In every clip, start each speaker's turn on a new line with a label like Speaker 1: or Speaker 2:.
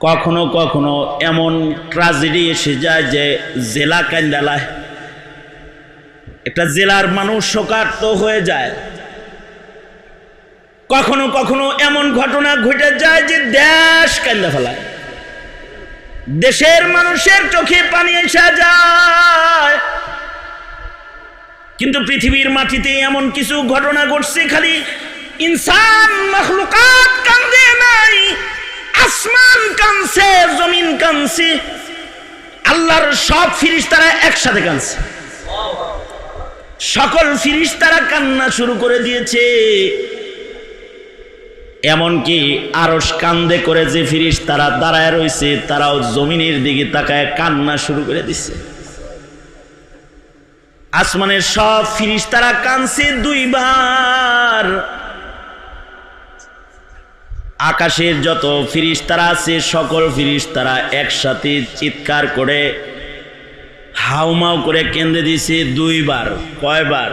Speaker 1: কখনো কখনো এমন ট্রাজেডি এসে যায় যে জেলা কান্দালায়। একটা জেলার মানুষ শোকার্ত হয়ে যায়। কখনো কখনো এমন ঘটনা ঘটে যায় যে দেশ কান্দা ফেলায়। দেশের মানুষের চোখে পানি এসে যায়। কিন্তু পৃথিবীর মাটিতে এমন কিছু ঘটনা ঘটছে, খালি ইনসান মখলুকাত কান্দে নাই। আসমান কানছে, জমিন কানছে। আল্লাহর সব ফিরিস্তারা একসাথে কানছে। সকল ফিরিস্তারা কান্না শুরু করে দিয়েছে। এমনকি আরস কান্দে করে যে ফিরিস তারা দাঁড়ায় রয়েছে, তারাও জমিনের দিকে তাকায় কান্না শুরু করে দিচ্ছে আসমানের সব ফিরিস তারা কানছে দুইবার। আকাশের যত ফিরিস্তারা আছে, সকল ফিরিস্তারা একসাথে চিৎকার করে হাউমাউ করে কেন্দ্রে দিছে দুইবার, কয়বার?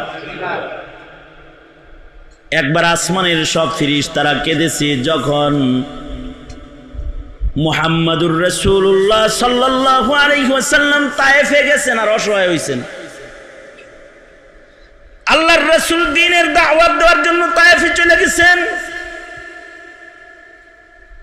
Speaker 1: একবার আসমানের সব ফিরিস তারা কেঁদেছে যখন মুহাম্মাদুর রসুল্লাহ সাল্লাহ আলহিহাসাল্লাম তায়েফে গেছেন আর অসহায় হয়েছেন আল্লাহর রসুল দিনের দাওয়াত দেওয়ার জন্য তায়েফে চলে গেছেন।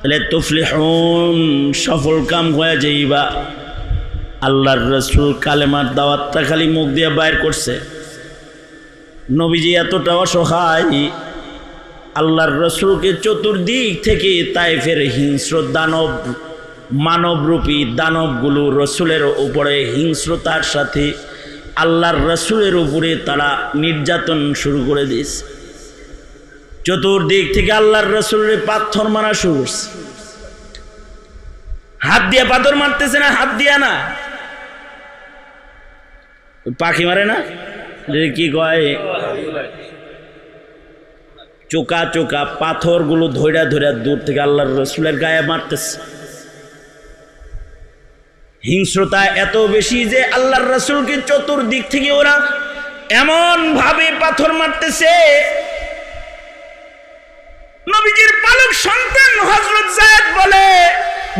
Speaker 1: তাহলে তুফলিহুন, সফল কাম হয়ে যাইবা। আল্লাহর রসুল কালেমার দাওয়াতটা খালি মুখ দিয়ে বাইর করছে। নবীজি এতটা অসহায়, আল্লাহর রসুলকে চতুর্দিক থেকে তাইফের হিংস্র দানব, মানবরূপী দানবগুলো রসুলের উপরে হিংস্রতার সাথে আল্লাহর রসুলের উপরে তারা নির্যাতন শুরু করে দিয়েছে। চতুর্দিক থেকে আল্লাহর রসুলের পাথর মারা করছে। হাত দিয়ে পাথর মারতেছে না, হাত দিয়া না। পাখি মারে না? কি কয়? চোকা চোকা পাথরগুলো ধৈরা ধৈরা দূর থেকে আল্লাহর রসুলের গায়ে মারতেছে। হিংস্রতা এত বেশি যে আল্লাহর রসুলকে চতুর্দিক থেকে ওরা এমন ভাবে পাথর মারতেছে নবীজির পালক সন্তান হজরত জায়দ বলে,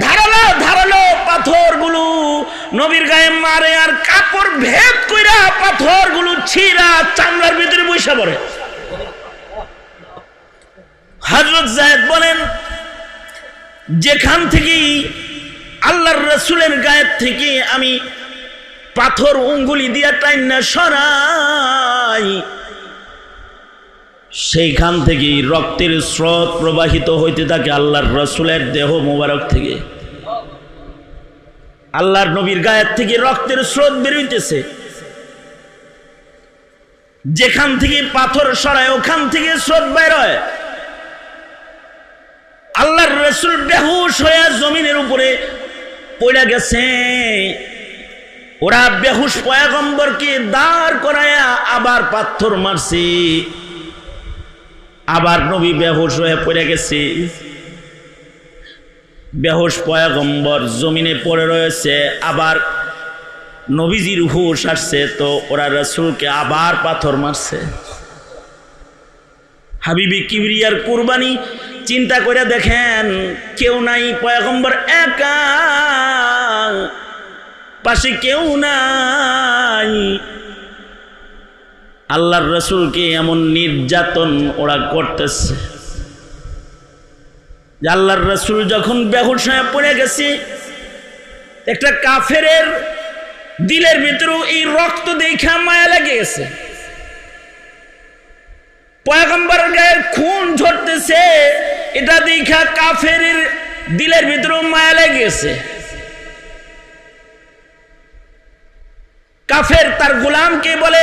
Speaker 1: ধারালো ধারালো পাথরগুলো নবীর গায়ে মারে আর কাপড় ভেদ কইরা পাথরগুলো ছিঁড়া চামড়ার ভিতরে বৈশা পড়ে। হজরত জায়দ বলেন, যেখান থেকেই আল্লাহর রসুলের গায়ের থেকে আমি পাথর, উঙ্গুলি দিয়া টাইন সরাই সেইখান থেকেই রক্তের স্রোত প্রবাহিত হইতে থাকে আল্লাহর রসুলের দেহ মোবারক থেকে। আল্লাহর নবীর গায়ের থেকে রক্তের স্রোত বেরোইতেছে যেখান থেকে পাথর সরায়, ওখান থেকে স্রোত বের হয়। আল্লাহর রসুল বেহুশ হয়ে জমিনের উপরে পড়ে গেছে। ওরা বেহুশ পয়াগম্বরকে দাঁড় করায়া আবার পাথর মারছে। আবার নবী বেহুশ হয়ে পড়ে গেছে। বেহুশ পয়াগম্বর জমিনে পড়ে রয়েছে, আবার নবীজির হুশ আসছে তো ওরা রসুলকে আবার পাথর মারছে। হাবিবি কিবরিয়ার কুরবানি, চিন্তা করে দেখেন, কেউ নাই, পয়াগম্বর একা, পাশে কেউ নাই। আল্লাহর রসুলকে এমন নির্যাতন ওরা করতেছে। আল্লাহর রসুল যখন বেহুশ হয়ে পড়ে গেছে, একটা কাফের দিলের ভিতরেও এই রক্ত দেখা মায়া লেগে গেছে। পয়গম্বর গায়ে খুন ঝরতেছে, এটা দেখা কাফের দিলের ভিতরেও মায়া লেগে গেছে। কাফের তার গোলামকে বলে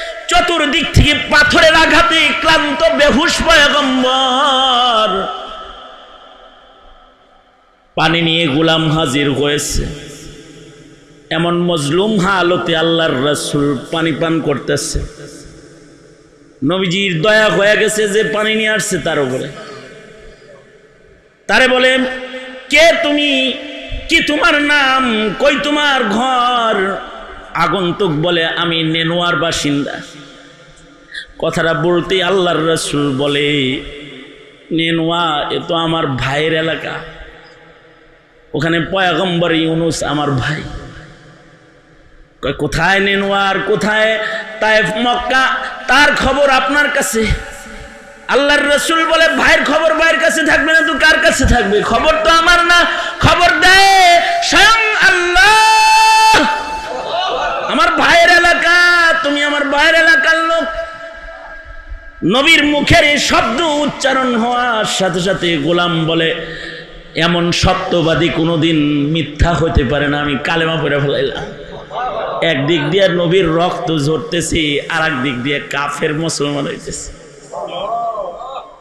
Speaker 1: চতুর্দিক থেকে পাথরের আঘাতে ক্লান্ত, বেহুশ পয়গম্বর। পানি নিয়ে গোলাম হাজির হয়েছে। এমন মজলুম হালতে আল্লাহর রাসূল পানি পান করতেছে। নবীজির দয়া হয়ে গেছে যে পানি নিয়ে আসছে তার উপরে। তারে বলে, কে তুমি? কি তোমার নাম? কই তোমার ঘর? আগন্তুক বলে আমি নেনোয়ার বাসিন্দা। কথাটা বলতে আল্লাহর রসুল বলে, নেনোয়া, এ তো আমার ভাইয়ের এলাকা। ওখানে পয়াগম্বর ইউনুস আমার ভাই। কোথায় নেনোয়ার কোথায় তাইফ মক্কা? তার খবর আপনার কাছে? আল্লাহর রসুল বলে, ভাইয়ের খবর ভাইয়ের কাছে থাকবে না তো কার কাছে থাকবে? খবর তো আমার না। খবর দেয় স্বয়ং আল্লাহ আমার ভাইয়ের এলাকা, তুমি আমার ভাইয়ের এলাকার লোক। নবীর মুখের এই শব্দ উচ্চারণ হওয়ার সাথে সাথে গোলাম বলে, এমন সত্যবাদী কোনোদিন মিথ্যা হতে পারে না, আমি কালেমা পরে ফেলাইলাম। একদিক দিয়ে নবীর রক্ত ঝরতেছি আর দিক দিয়ে কাফের মুসলমান হইতেছে।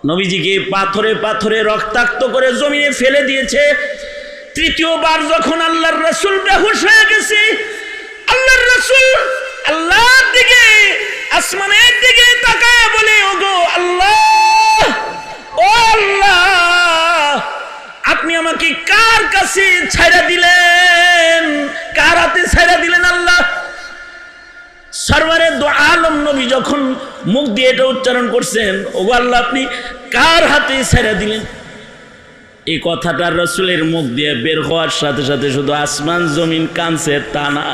Speaker 1: নবীজিকে পাথরে পাথরে রক্তাক্ত করে জমিনে ফেলে দিয়েছে। তৃতীয়বার যখন আল্লাহর রসুল বেহুশ হয়ে গেছে আল্লাহর দিকে, আসমানের দিকে তাকায় বলে আল্লাহ, ও আল্লাহ, আপনি আমাকে কার কাছে দিলেন? কার হাতে দিলেন আল্লাহ? সরবারে আলম নবী যখন মুখ দিয়ে এটা উচ্চারণ করছেন ও আল্লাহ, আপনি কার হাতে ছেড়ে দিলেন? এই কথাটা রসুলের মুখ দিয়ে বের হওয়ার সাথে সাথে শুধু আসমান জমিন কানছে, তা না।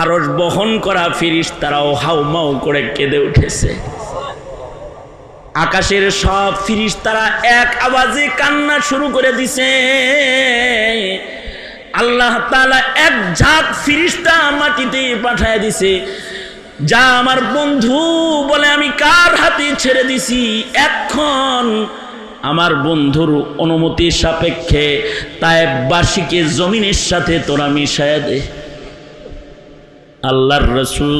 Speaker 1: আরও বহন করা ফিরিস তারাও হাউমাউ করে কেঁদে উঠেছে। আকাশের সব ফিরিস তারা এক আওয়াজে কান্না শুরু করে দিছে। আল্লাহ তাআলা এক ঝাঁক ফিরিস্তা মাটিতে পাঠায় দিছে। যা আমার বন্ধু বলে আমি কার হাতে ছেড়ে দিছি? এখন আমার বন্ধুর অনুমতি সাপেক্ষে তাইবাসীকে জমিনের সাথে তোরা মিশায় দে। আল্লাহর রসুল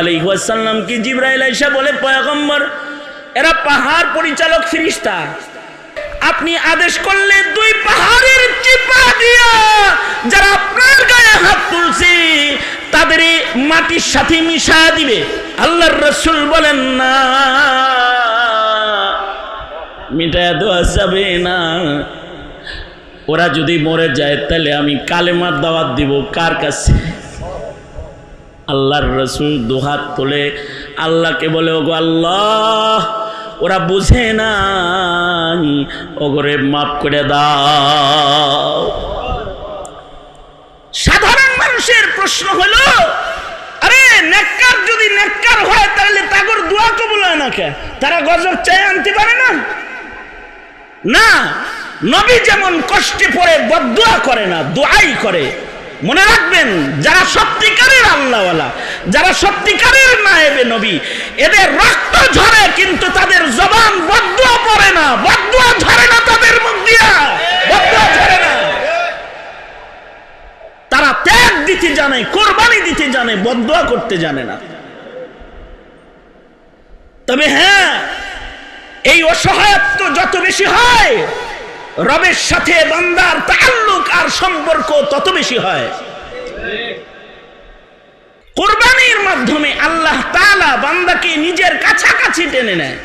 Speaker 1: আলাইহি ওয়াসাল্লামকে জিবরাইল আয়েশা বলে, পয়গম্বর, এরা পাহাড় পরিচালক ফিরিস্তা। আপনি আদেশ করলে দুই পাহাড়ের চিপা দিয়া যারা আপনার গায়ে হাত তুলছে, তাদের মাটির সাথে মিশা দিবে। আল্লাহর রসুল বলেন, না, মিটায় দেওয়া যাবে না। ওরা যদি মরে যায়, তাহলে আমি কালেমার দাওয়াত দিব। কার কাছে? আল্লাহর রসুল দুহাত তোলে আল্লাহকে বলে, ওগো আল্লাহ, ওরা বুঝে না ওগরে মাফ করে দাও। সাধারণ মানুষের প্রশ্ন হলো, আরে, নেককার যদি নেককার হয়, তাহলে তাগর দোয়া কবুল হয় না কে? তারা গজব চাই আনতে পারে না? না, নবী যেমন কষ্টে পড়ে বদুয়া করে না, দোয়াই করে। মনে রাখবেন, যারা সত্যিকারের আল্লাহওয়ালা, যারা সত্যিকারের নায়েবে নবী, এদের রক্ত ঝরে কিন্তু তাদের জবান বদুয়া পড়ে না বদুয়া ঝরে না তাদের মুখ দিয়া বদুয়া ঝরে না। তারা ত্যাগ দিতে জানে, কোরবানি দিতে জানে বদুয়া করতে জানে না। তবে হ্যাঁ এই অসহায়ত্ব যত বেশি হয় রবের সাথে বান্দার তাল্লুক আর সম্পর্ক তত বেশি হয়। কোরবানির মাধ্যমে আল্লাহ তাআলা বান্দাকে নিজের কাছাকাছি টেনে নেয়।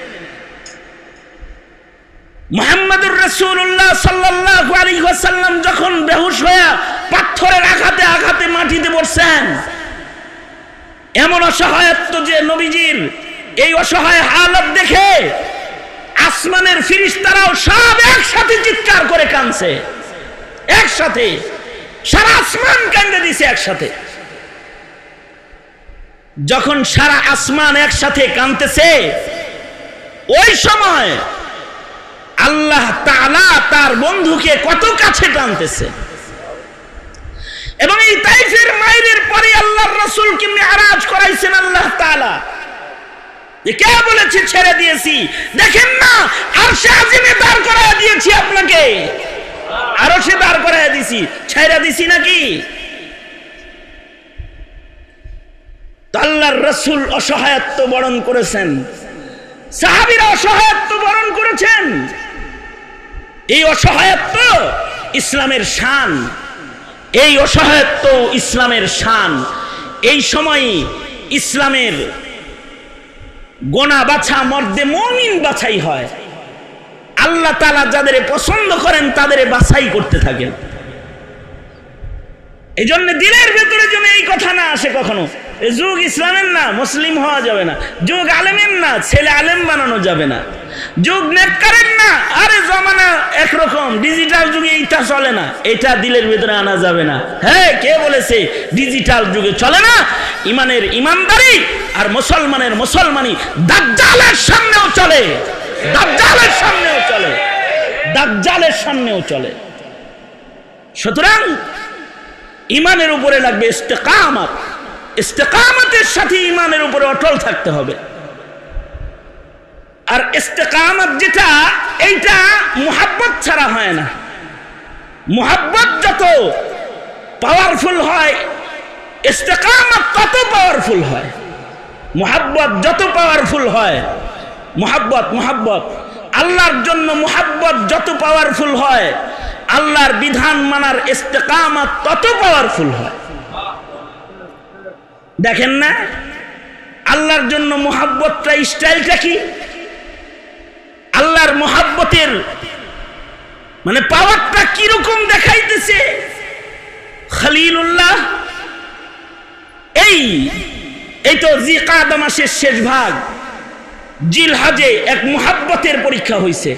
Speaker 1: মোহাম্মদুর রসুল্লাহ সাল্লাহ আলী ওয়াসাল্লাম যখন বেহুশ হয়ে পাথরের আঘাতে আঘাতে মাটিতে পড়ছেন, এমন অসহায়ত্ব যে নবীজির এই অসহায় হালত দেখে আসমানের ফিরিস্তারাও সব একসাথে চিৎকার করে কানছে একসাথে। সারা আসমান কান্দে দিছে একসাথে। যখন সারা আসমান একসাথে কানতেছে ওই সময় আল্লাহ তার বন্ধুকে কত কাছে টানতেছে। এবং এই তাইফের মায়ের পরে আল্লাহর রসুলকে আরাজ করাইছেন আল্লাহ তাআলা। যে কে বলেছে ছেড়ে দিয়েছি? দেখেন না আর সে আজিমে দিয়েছি আপনাকে। আরও সে দিছি। ছেড়ে দিছি নাকি? আল্লাহর রসুল অসহায়ত্ব বরণ করেছেন। সাহাবিরা অসহায়ত্ব বরণ করেছেন। এই অসহায়ত্ব ইসলামের শান। এই অসহায়ত্ব ইসলামের শান। এই সময় ইসলামের গোনা বাছা, মর্দে মমিন বাছাই হয়। আল্লাহ তালা যাদের পছন্দ করেন, তাদের বাছাই করতে থাকেন। এই জন্য দিনের ভেতরে যেন এই কথা না আসে কখনো। যুগ ইসলামের না, মুসলিম হওয়া যাবে না। যুগ আলেমের না, ছেলে আলেম বানানো যাবে না। যুগ নেককারের না, আরে জমানা একরকম ডিজিটাল যুগে এইটা চলে না, এটা দিলের ভেতরে আনা যাবে না। হ্যাঁ কে বলেছে ডিজিটাল যুগে চলে না? ইমানের ইমানদারি আর মুসলমানের মুসলমানি দাজ্জালের সামনেও চলে। দাজ্জালের সামনেও চলে। দাজ্জালের সামনেও চলে। সুতরাং, ইমানের উপরে লাগবে ইস্তেকামত। ইস্তেকামতের সাথে ইমানের উপরে অটল থাকতে হবে। আর ইস্তেকামত যেটা, এইটা মোহাব্বত ছাড়া হয় না। মোহাব্বত যত পাওয়ারফুল হয়, ইস্তেকামত তত পাওয়ারফুল হয়। মোহাব্বত যত পাওয়ারফুল হয়, মোহাব্বত মোহাব্বত। আল্লাহর জন্য মোহাব্বত যত পাওয়ারফুল হয়, আল্লাহর বিধান মানার ইস্তেকামত তত পাওয়ারফুল হয়। দেখেন না? আল্লাহর জন্য মোহাব্বতটা, স্টাইলটা কি? আল্লাহর মোহাব্বতের মানে পাওয়ারটা কীরকম দেখাইতেছে? খালিলুল্লাহ, এই এই তো জিকাদা মাসের শেষ ভাগ, জিলহাজে এক মোহাব্বতের পরীক্ষা হয়েছে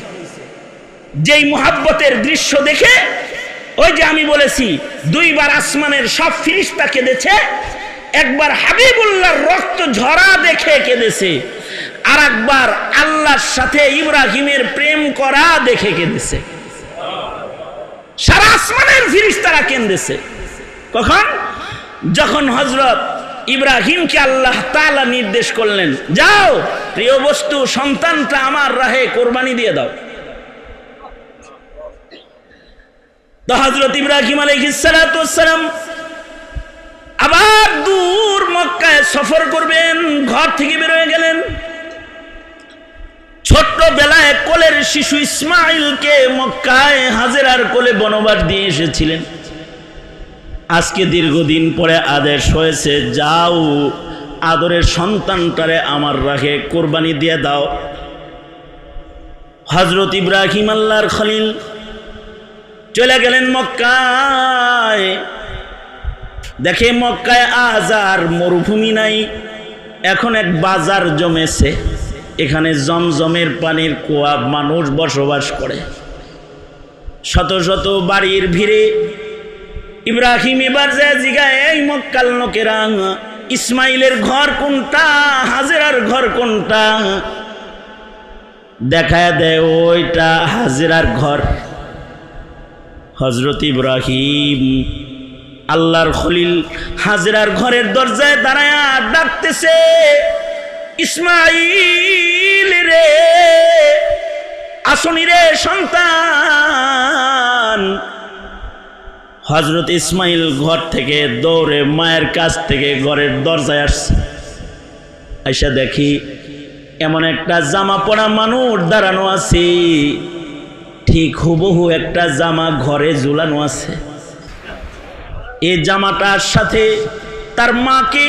Speaker 1: যেই মোহাব্বতের দৃশ্য দেখে, ওই যে আমি বলেছি, দুইবার আসমানের সব ফিরিস্তা কেঁদেছে একবার হাবিবুল্লাহর রক্ত ঝরা দেখে কেঁদেছে আর একবার আল্লাহর সাথে ইব্রাহিমের প্রেম করা দেখে কেঁদেছে। সারা আসমানের ফিরিস্তারা কেঁদেছে। কখন? যখন হজরত ইব্রাহিমকে আল্লাহ তালা নির্দেশ করলেন, যাও, প্রিয় বস্তু, সন্তানটা আমার রাহে কোরবানি দিয়ে দাও। তো হজরত ইব্রাহিম আলহিসাম আবার দূর মক্কায় সফর করবেন, ঘর থেকে বেরোয় গেলেন। ছোট্ট বেলায় কোলের শিশু ইসমাইলকে মক্কায় হাজেরার কোলে বনবাস দিয়ে এসেছিলেন। আজকে দীর্ঘদিন পরে আদেশ হয়েছে, যাও, আদরের সন্তানটারে আমার রাখে কোরবানি দিয়ে দাও। হজরত ইব্রাহিম আল্লাহর খলিল চলে গেলেন মক্কায়। দেখে মক্কায় আজ আর মরুভূমি নাই, এখন এক বাজার জমেছে, এখানে জমজমের পানির কুয়া মানুষ বসবাস করে। শত শত বাড়ির ভিড়ে ইব্রাহিম এবার যে জিগায়, এই মক্কাল লোকেরা, ইসমাইলের ঘর কোনটা, হাজেরার ঘর কোনটা? দেখায় দেয়, ওইটা হাজেরার ঘর। হজরত ইব্রাহিম আল্লাহর খলিল হাজরার ঘরের দরজায় দাঁড়ায় ডাকতেছে ইসমাইল রে, আসনি রে সন্তান। হজরত ইসমাইল ঘর থেকে দৌড়ে মায়ের কাছ থেকে ঘরের দরজায় আসছে। আইসা দেখি এমন একটা জামা পরা মানুষ দাঁড়ানো আছে। ঠিক হুবহু একটা জামা ঘরে ঝুলানো আছে। এই জামাটার সাথে তার মাকে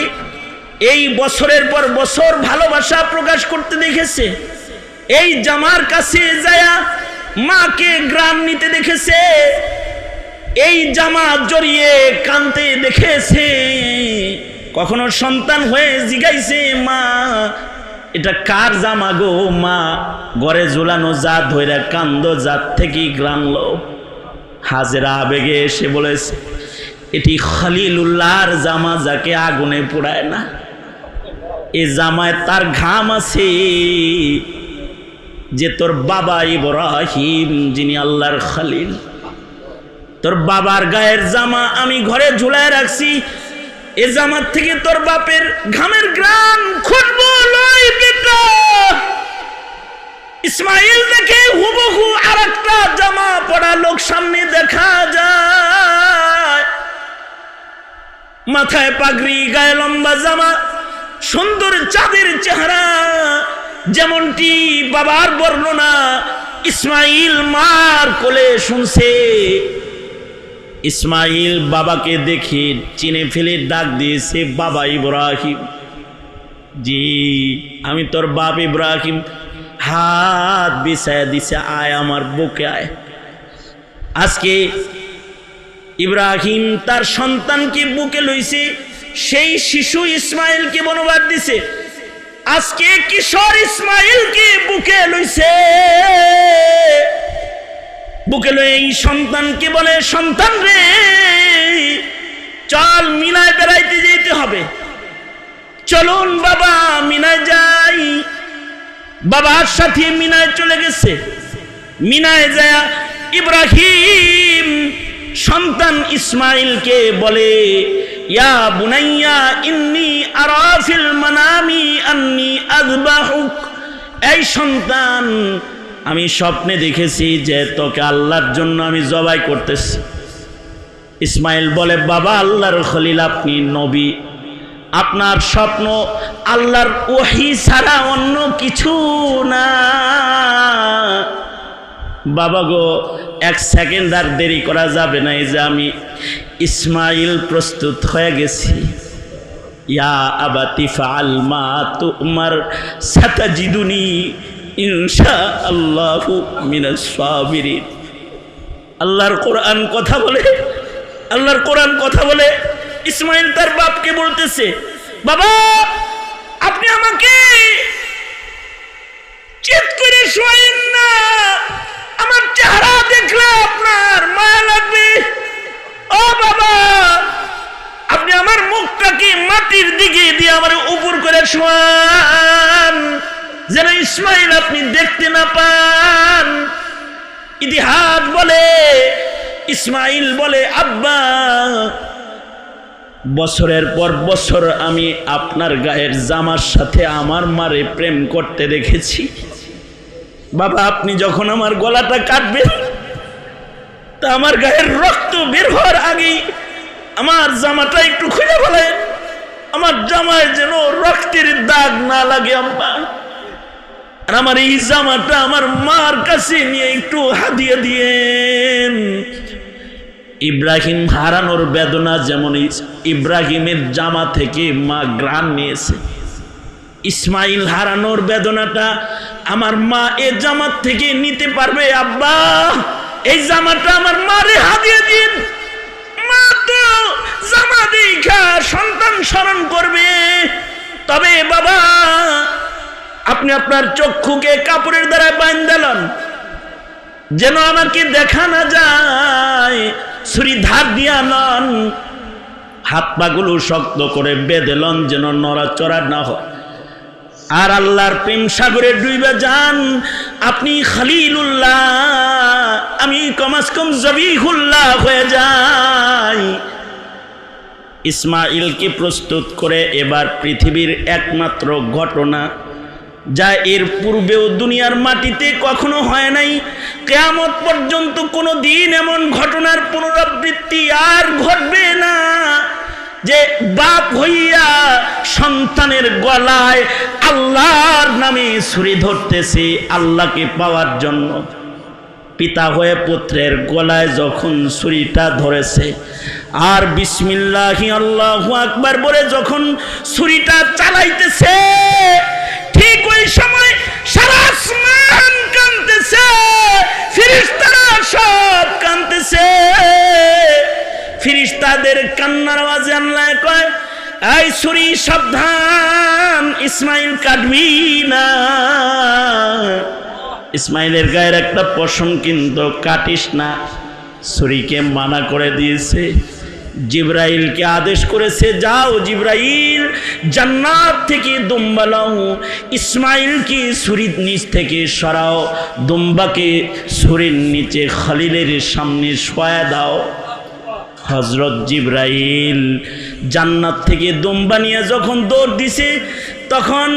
Speaker 1: এই বছরের পর বছর ভালোবাসা প্রকাশ করতে দেখেছে। এই জামার কাছে যায়া মাকে গ্রাম নিতে দেখেছে। এই জামা জড়িয়ে কানতে দেখেছে। কখনো সন্তান হয়ে জিগাইছে মা, এটা কার জামা গো মা? ঘরে ঝুলানো জাত ধরে কান্দ জাত থেকে গ্রামলো হাজেরা আবেগে এসে বলেছে এটি খালিলুল্লাহর জামা যাকে আগুনে পোড়ায় না। এ জামায় তার ঘাম আছে যে তোর বাবা ইব্রাহিম, যিনি আল্লাহর খালিল। তোর বাবার গায়ের জামা আমি ঘরে ঝুলায় রাখছি। এ জামার থেকে তোর বাপের ঘামের গ্রাম খুঁজবো ইসমাইল দেখে হুবহু আর একটা জামা পড়া লোক সামনে দেখা যায়। মাথায় পাগড়ি, গায়ে লম্বা জামা, সুন্দর চাঁদের চেহারা, যেমনটি বাবার বর্ণনা ইসমাইল মার কোলে শুনছে। ইসমাইল বাবাকে দেখে চিনে ফেলে ডাক দিয়েছে, বাবা ইব্রাহিম, জি, আমি তোর বাপ ইব্রাহিম। হাত বিছায় দিছে, আয় আমার বুকে আয়। আজকে ইব্রাহিম তার সন্তানকে বুকে লইছে, সেই শিশু ইসমাইলকে বনবাদ দিছে। আজকে কিশোর ইসমাইলকে বুকে লইছে। বুকে লয়ে এই সন্তানকে বলে, সন্তান রে, চল মিনায় বেড়াইতে যেতে হবে। চলুন বাবা, মিনায় যাই। বাবার সাথে মিনায় চলে গেছে। মিনায় যায় ইব্রাহিম সন্তান ইসমাইলকে বলে, ইয়া বুনাইয়া, ইন্নি আরাফিল মানামি, আন্নি আযবাহুক। এই সন্তান, আমি স্বপ্নে দেখেছি যে তোকে আল্লাহর জন্য আমি জবাই করতেছি। ইসমাইল বলে, বাবা, আল্লাহর খলিল, আপনি নবী। আপনার স্বপ্ন আল্লাহর ওহি ছাড়া অন্য কিছু না। বাবা গো, এক সেকেন্ড আর দেরি করা যাবে না, এই যে আমি ইসমাইল প্রস্তুত হয়ে গেছি। ইয়া আবাতি ফাল মা তুমার, সাতাজিদুনি ইনশা আল্লাহু মিনাস সাবিরিন। আল্লাহর কোরআন কথা বলে, আল্লাহর কোরআন কথা বলে ইসমাইল তার বাপকে বলতেছে, বাবা, আপনি আমাকে চিত করে শোয়েন না আমার চেহারা দেখলে আপনার মায়া লাগবে ও বাবা, আপনি আমার মুখটাকে মাটির দিকে দিয়ে আমার উপর করে শোয়ান যেন ইসমাইল আপনি দেখতে না পান। ইতিহাস বলে, ইসমাইল বলে, আব্বা, বছরের পর বছর আমি আপনার গায়ের জামার সাথে আমার মারে প্রেম করতে দেখেছি। বাবা, আপনি যখন আমার গলাটা কাটবেন তা আমার গায়ের রক্ত বের হওয়ার আগেই আমার জামাটা একটু খুঁজে ফেলেন আমার জামায় যেন রক্তের দাগ না লাগে আম্মা। আর আমার এই জামাটা আমার মার কাছে নিয়ে একটু হাদিয়ে দিয়েন। ইব্রাহিম হারানোর বেদনা যেমন ইব্রাহিমের জামা থেকে মা গ্রাম নিয়েছে। ইসমাইল হারানোর বেদনাটা আমার মা এ জামাত থেকে নিতে পারবে আব্বা। এই জামাটা আমার মারে হাদিয়ে দিন। মা তো জামা দেখা, সন্তান স্মরণ করবে। তবে বাবা, আপনি আপনার চক্ষুকে কাপড়ের দ্বারা বান্ধালন যেন আমাকে দেখা না যায়, ছুরি ধার দিয়া নন হাত পাগুলো শক্ত করে বেঁধে লন, যেন নড়াচড়া না হয়। আর আল্লাহর প্রেম সাগরে ডুইবা যান। আপনি খালিলুল্লাহ, আমি কমাস কম জবিহুল্লাহ হয়ে যাই। ইসমাইলকে প্রস্তুত করে এবার পৃথিবীর একমাত্র ঘটনা, যা এর পূর্বেও দুনিয়ার মাটিতে কখনো হয় নাই, কেয়ামত পর্যন্ত কোনো দিন এমন ঘটনার পুনরাবৃত্তি আর ঘটবে না। যে বাপ হইয়া সন্তানের গলায় আল্লাহর নামে ছুরি ধরতেছে আল্লাহকে পাওয়ার জন্য। পিতা হয়ে পুত্রের গলায় যখন ছুরিটা ধরেছে, আর বিসমিল্লাহি আল্লাহু আকবার বলে যখন ছুরিটা চালাইতেছে এই ছুরি সাবধান, ইসমাইল কাটবি না ইসমাইলের গায়ের একটা পশম কিন্তু কাটিস না। ছুরিকে মানা করে দিয়েছে। জিব্রাইলকে আদেশ করেছে, যাও জিব্রাইল, জান্নাত থেকে দুম্বা লাও ইসমাইলকে ছুরির নিচ থেকে সরাও? দুম্বাকে ছুরির নিচে খালিলের সামনে শোয়া দাও। হজরত জিব্রাইল জান্নাত থেকে দুম্বা নিয়ে যখন দৌড় দিছে, তখন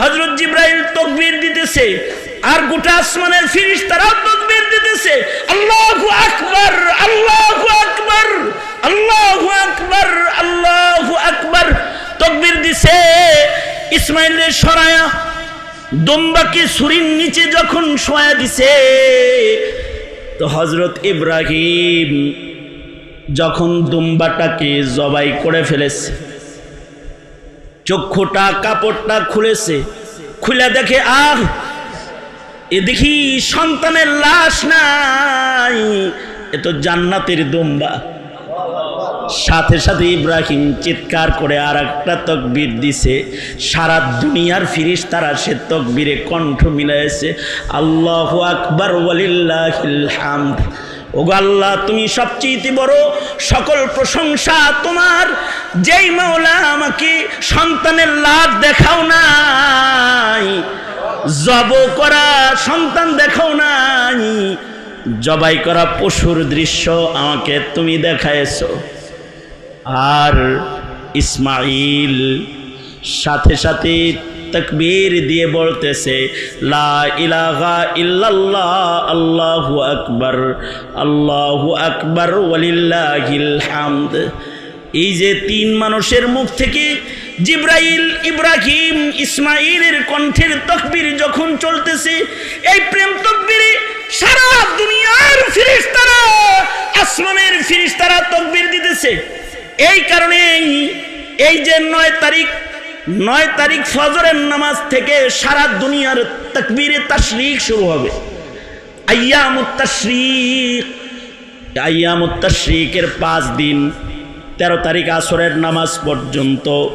Speaker 1: হজরত জিব্রাইল তকবীর দিতেছে আর গোটা আসমানের ফিরিস তারাও তকবীর দিতেছে। আল্লাহু আকবার আল্লাহু আকবার আল্লাহু আকবার আল্লাহু আকবার তকবীর দিছে। ইসমাইলের সরায়া দম্বাকে সুরির নিচে যখন শোয়া দিছে, তো হজরত ইব্রাহিম যখন দুম্বাটাকে জবাই করে ফেলেছে, চক্ষুটা, কাপড়টা খুলেছে, খুলে দেখে, আহ এ দেখি সন্তানের লাশ নাই। এ তো জান্নাতের দুম্বা। সাথে সাথে ইব্রাহিম চিৎকার করে আর একটা তকবির দিছে। সারা দুনিয়ার ফিরিস তারা সে তকবিরে কণ্ঠ মিলাইছে, আল্লাহ আকবর, ওয়ালিল্লাহিল হামদ। ওগো আল্লাহ, তুমি সবচেয়ে বড় সকল প্রশংসা তোমার। যেই মাওলা আমাকে সন্তানের লাভ দেখাও নাই, জব করা সন্তান দেখাও নাই, জবাই করা পশুর দৃশ্য আমাকে তুমি দেখাইছো। আর ইসমাইল সাথে সাথে তকবীর দিয়ে বলতেছে, লা আকবার, আল্লাহু আকবার হামদ। এই যে তিন মানুষের মুখ থেকে জিব্রাইল, ইব্রাহিম ইসমাইলের কণ্ঠের তকবীর যখন চলতেছে, এই প্রেম তকবীরে সারা দুনিয়ার ফিরিস্তারা, আসমানের ফিরিস্তারা তকবির দিতেছে। এই কারণেই এই যে নয় তারিখ নয় তারিখ ফজরের নামাজ থেকে সারা দুনিয়ার তকবীরে তাশরিক শুরু হবে। আয়ামুত তাশরিক। আয়ামুত তাশরিকের পাঁচ দিন, তেরো তারিখ আসরের নামাজ পর্যন্ত।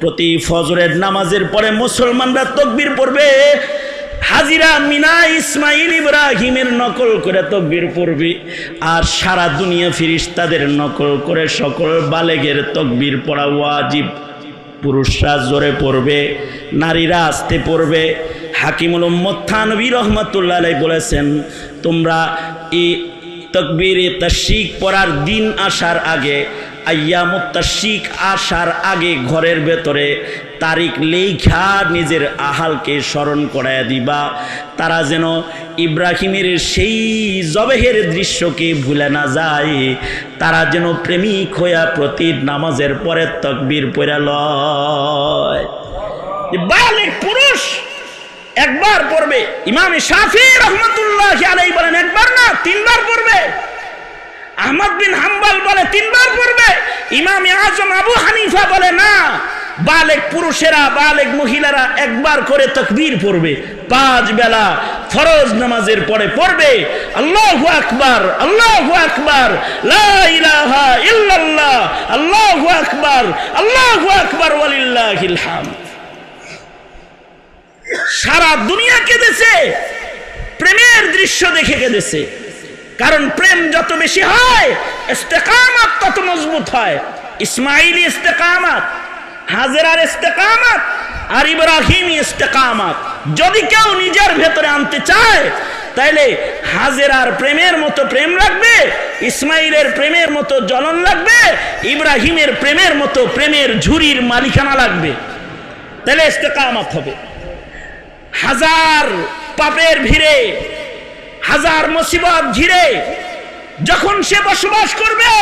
Speaker 1: প্রতি ফজরের নামাজের পরে মুসলমানরা তকবীর পড়বে। হাজিরা মিনা ইসমাইল ইব্রাহিমের নকল করে তকবীর পড়বে। আর সারা দুনিয়া ফিরিস্তাদের নকল করে সকল বালেগের তকবীর পড়া ওয়াজিব। পুরুষরা জোরে পড়বে, নারীরা আসতে পড়বে। হাকিমুল থানবী রহমতুল্লাহ আলাই বলেছেন, তোমরা এই তকবীর তশিক পড়ার দিন আসার আগে আয়ামত তাশিক আসার আগে ঘরের ভেতরে তারিখ লেখা নিজের আহালকে স্মরণ করায় দিবা। তারা যেন ইব্রাহিমের সেই জবেহের দৃশ্যকে ভুলে না যায়। তারা যেন প্রেমিক হইয়া প্রতি নামাজের পরে তকবীর পড়া লয়। পুরুষ একবার পড়বে, ইমাম শাফি রহমতুল্লাহ বলেন, একবার না, তিনবার পড়বে। আহমদ বিন হাম্বাল বলে, তিনবার পড়বে। ইমাম আজম আবু হানিফা বলে, না, বালেক পুরুষেরা, বালেক মহিলারা একবার করে তকবীর পড়বে। পাঁচ বেলা ফরজ নামাজের পরে পড়বে। আল্লাহু আকবার আল্লাহু আকবার ইল্লাল্লাহ, আল্লাহু আকবার আল্লাহু আকবার, ওয়ালিল্লাহিল হামদ। সারা দুনিয়া কেঁদেছে, প্রেমের দৃশ্য দেখে কেঁদেছে। কারণ প্রেম যত বেশি হয়, ইস্তেকামাত তত মজবুত হয়। ইসমাইলি ইস্তেকামাত, হাজেরার ইস্তেকামাত, আর ইব্রাহিম ইস্তেকামাত। যদি কেউ নিজের ভেতরে আনতে চায়, তাইলে হাজেরার প্রেমের মতো প্রেম লাগবে, ইসমাইলের প্রেমের মতো জ্বলন লাগবে, ইব্রাহিমের প্রেমের মতো প্রেমের ঝুরির মালিকানা লাগবে। তাহলে ইস্তেকামাত হবে। হাজার পাপের ভিড়ে হাজার মুসিবত ঘিরে যখন সে বসবাস করবে,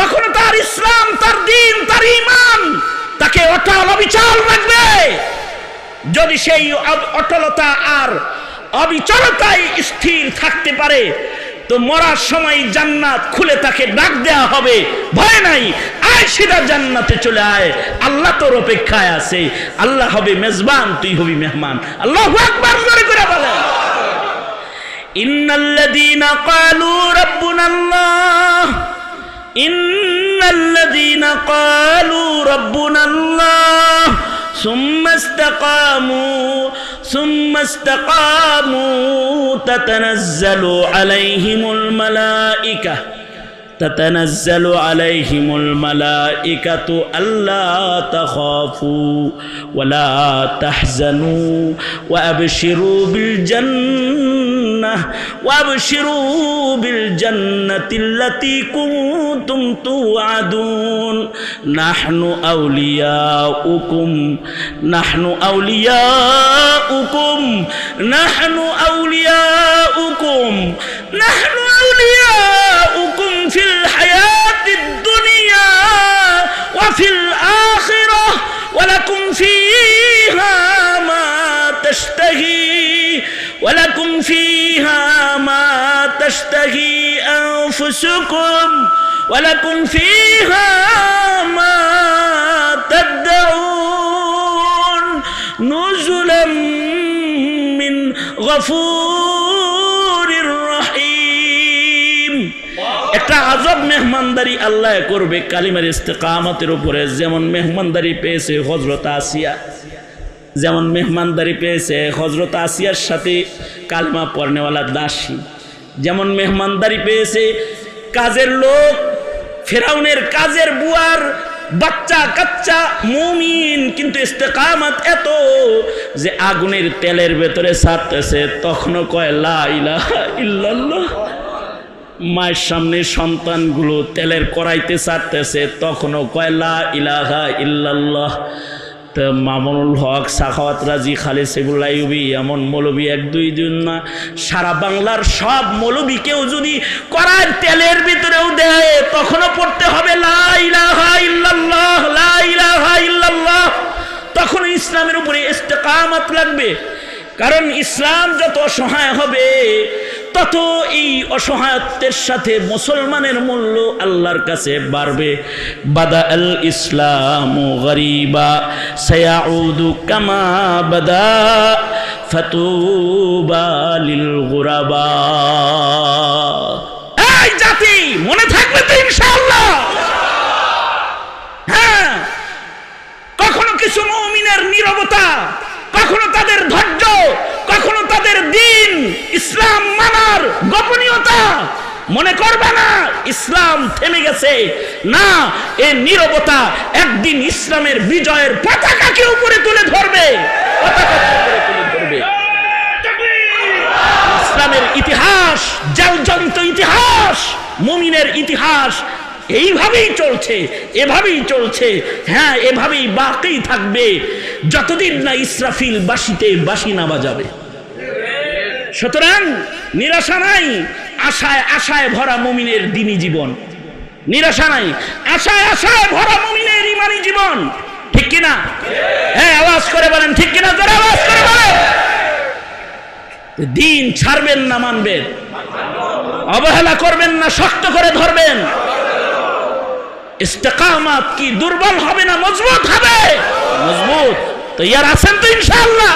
Speaker 1: তখন তার ইসলাম, তার দিন, তার ইমান তাকে অটল অবিচল রাখবে। যদি সেই অটলতা আর অবিচলতায় স্থির থাকতে পারে, তো মরার সময় জান্নাত খুলে তাকে ডাক দেয়া হবে। ভয় নাই, আয় সেটা জান্নাতে চলে আয়। আল্লাহ তোর অপেক্ষায় আছে। আল্লাহ হবে মেজবান, তুই হবি মেহমান। আল্লাহ একবার করে বলেন। إن الذين قالوا ربنا الله إن الذين قالوا ربنا الله ثم استقاموا ثم استقاموا تتنزل عليهم الملائكة تتنزل عليهم الملائكة ألا تخافوا ولا تحزنوا وأبشروا بالجنة وابشروا بالجنة التي كنتم توعدون. نحن أولياؤكم نحن أولياؤكم نحن أولياؤكم نحن أولياؤكم في الحياة الدنيا وفي الآخرة. ولكم فيها ما تشتهي ولكم فيها ما تشتهي أنفسكم ولكم فيها ما تدعون نزلا من غفور আজব মেহমানদারি আল্লাহ করবে কালিমার ইস্তেকামতের উপরে। যেমন মেহমানদারি পেয়েছে হজরত আসিয়া, যেমন মেহমানদারি পেয়েছে হজরত আসিয়ার সাথে কালিমা পড়নেওয়ালা দাসী, যেমন মেহমানদারি পেয়েছে কাজের লোক, ফেরাউনের কাজের বুয়ার বাচ্চা, কাচ্চা, মুমিন। কিন্তু ইস্তেকামাত এত যে আগুনের তেলের ভেতরে ছাড়তেছে, তখনও কয়, লা ইল্লাল্লাহ। মায়ের সামনে সন্তানগুলো তেলের কড়াইতে চাটতেছে, তখনও কয়লা ইলাহা ইল্লাল্লাহ। তো মামুনুল হক, সাখাওয়াত রাজি খালে সেগুলাইবি এমন মৌলবি এক দুই জন না, সারা বাংলার সব মৌলবীকেও যদি কড়ার তেলের ভিতরেও দেয়, তখনও পড়তে হবে তখন ইসলামের উপরে ইস্তেকামাত লাগবে। কারণ ইসলাম যত অসহায় হবে তত এই অসহায়ত্বের সাথে মুসলমানের মূল্য আল্লাহর কাছে বাড়বে। বাদা আল ইসলাম গরিবা, সয়াউদু কামা বাদা, ফতুবা লিল গুরাবা। এই জাতি, মনে থাকবে তো ইনশাআল্লাহ। হ্যাঁ কখনো কিছু মমিনের নীরবতা, কখনো তাদের ধৈর্য কখনো তাদের দিন ইসলাম মানার গোপনীয়তা মনে করবে না, ইসলাম থেমে গেছে। না এই নীরবতা একদিন ইসলামের বিজয়ের পতাকাকে উপরে তুলে ধরবে। পতাকাকে উপরে তুলে ধরবে। ইসলামের ইতিহাস জলজন্ত ইতিহাস, মুমিনের ইতিহাস এইভাবেই চলছে, এভাবেই চলছে। হ্যাঁ এভাবেই বাকি থাকবে। যতদিন না ইসরাফিল বাসিতে বাসি না বাজাবে। সুতরাং নিরাশা নাই, আশায় আশায় ভরা মুমিনের দিনই জীবন। নিরাশা নাই, আশায় আশায় ভরা মুমিনের ইমানি জীবন। ঠিক কিনা? হ্যাঁ আওয়াজ করে বলেন, ঠিক কিনা? জোরে আওয়াজ করে বলেন। দিন ছাড়বেন না, মানবেন। অবহেলা করবেন না, শক্ত করে ধরবেন। ইস্তেকামাত কি দুর্বল হবে না মজবুত হবে? মজবুত। তো ইয়ার আছেন তো ইনশাআল্লাহ।